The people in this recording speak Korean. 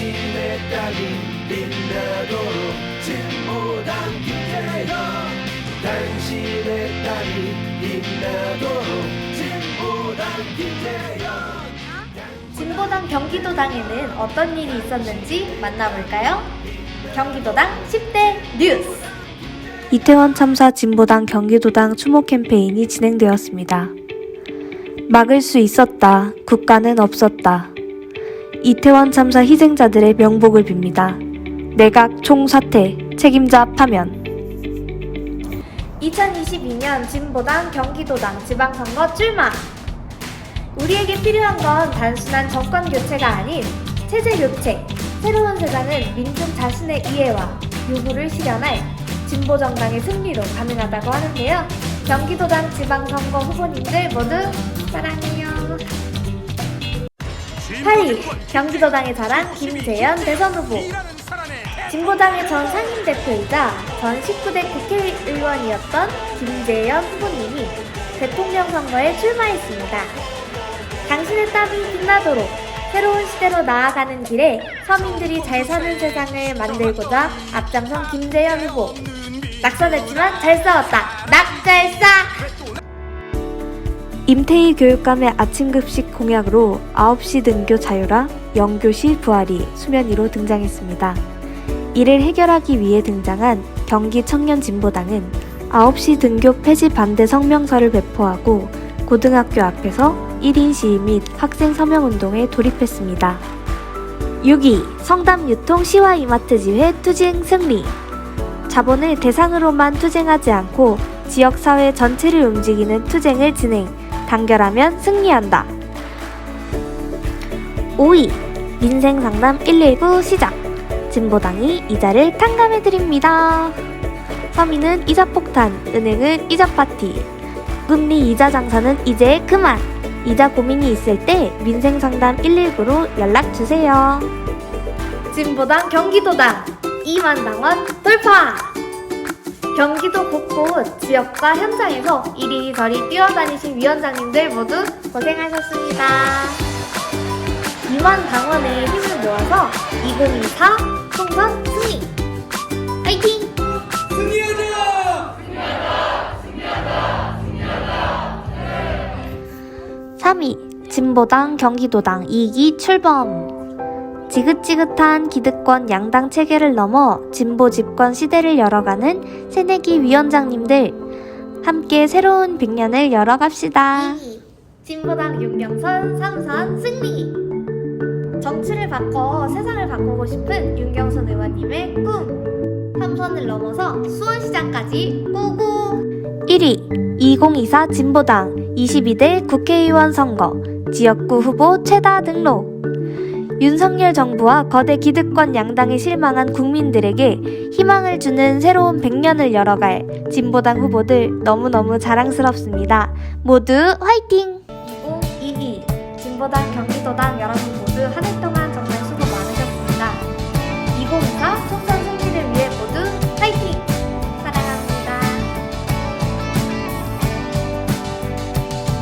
당신의 땀이 빛나도록 진보당 김재현 당신의 땀이 빛나도록 진보당 김재현 진보당 경기도당에는 어떤 일이 있었는지 만나볼까요? 경기도당 10대 뉴스! 이태원 참사 진보당 경기도당 추모 캠페인이 진행되었습니다. 막을 수 있었다. 국가는 없었다. 이태원 참사 희생자들의 명복을 빕니다. 내각 총사퇴 책임자 파면 2022년 진보당 경기도당 지방선거 출마! 우리에게 필요한 건 단순한 정권 교체가 아닌 체제 교체, 새로운 세상은 민중 자신의 이해와 요구를 실현할 진보 정당의 승리로 가능하다고 하는데요. 경기도당 지방선거 후보님들 모두 사랑해요. 8위 경기도당의 자랑 김재현 대선 후보 진보당의 전 상임 대표이자 전 19대 국회의원이었던 김재현 후보님이 대통령 선거에 출마했습니다. 당신의 땀이 빛나도록 새로운 시대로 나아가는 길에 서민들이 잘 사는 세상을 만들고자 앞장선 김재현 후보. 낙선했지만 잘 싸웠다. 낙 잘 싸! 임태희 교육감의 아침 급식 공약으로 9시 등교 자유라 영교시 부활이 수면 위로 등장했습니다. 이를 해결하기 위해 등장한 경기 청년 진보당은 9시 등교 폐지 반대 성명서를 배포하고 고등학교 앞에서 1인 시위 및 학생 서명 운동에 돌입했습니다. 6위 성담 유통 시와 이마트 지회 투쟁 승리 자본을 대상으로만 투쟁하지 않고 지역사회 전체를 움직이는 투쟁을 진행 단결하면 승리한다. 5위 민생상담 119 시작 진보당이 이자를 탕감해드립니다. 서민은 이자폭탄, 은행은 이자파티 금리 이자 장사는 이제 그만 이자 고민이 있을 때 민생상담 119로 연락주세요. 진보당 경기도당 2만 당원 돌파! 경기도 곳곳 지역과 현장에서 이리저리 뛰어다니신 위원장님들 모두 고생하셨습니다. 2만 당원의 힘을 모아서 2024 총선 승리! 화이팅! 승리하자 3위 진보당 경기도당 2기 출범 지긋지긋한 기득권 양당 체계를 넘어 진보 집권 시대를 열어가는 새내기 위원장님들 함께 새로운 100년을 열어갑시다. 2위 진보당 윤경선 3선 승리! 정치를 바꿔 세상을 바꾸고 싶은 윤경선 의원님의 꿈! 3선을 넘어서 수원시장까지 고고! 1위 2024 진보당 22대 국회의원 선거 지역구 후보 최다 등록 윤석열 정부와 거대 기득권 양당에 실망한 국민들에게 희망을 주는 새로운 100년을 열어갈 진보당 후보들 너무너무 자랑스럽습니다. 모두 화이팅! 그리고 2위 진보당 경기도당 여러분 모두 한 해 동안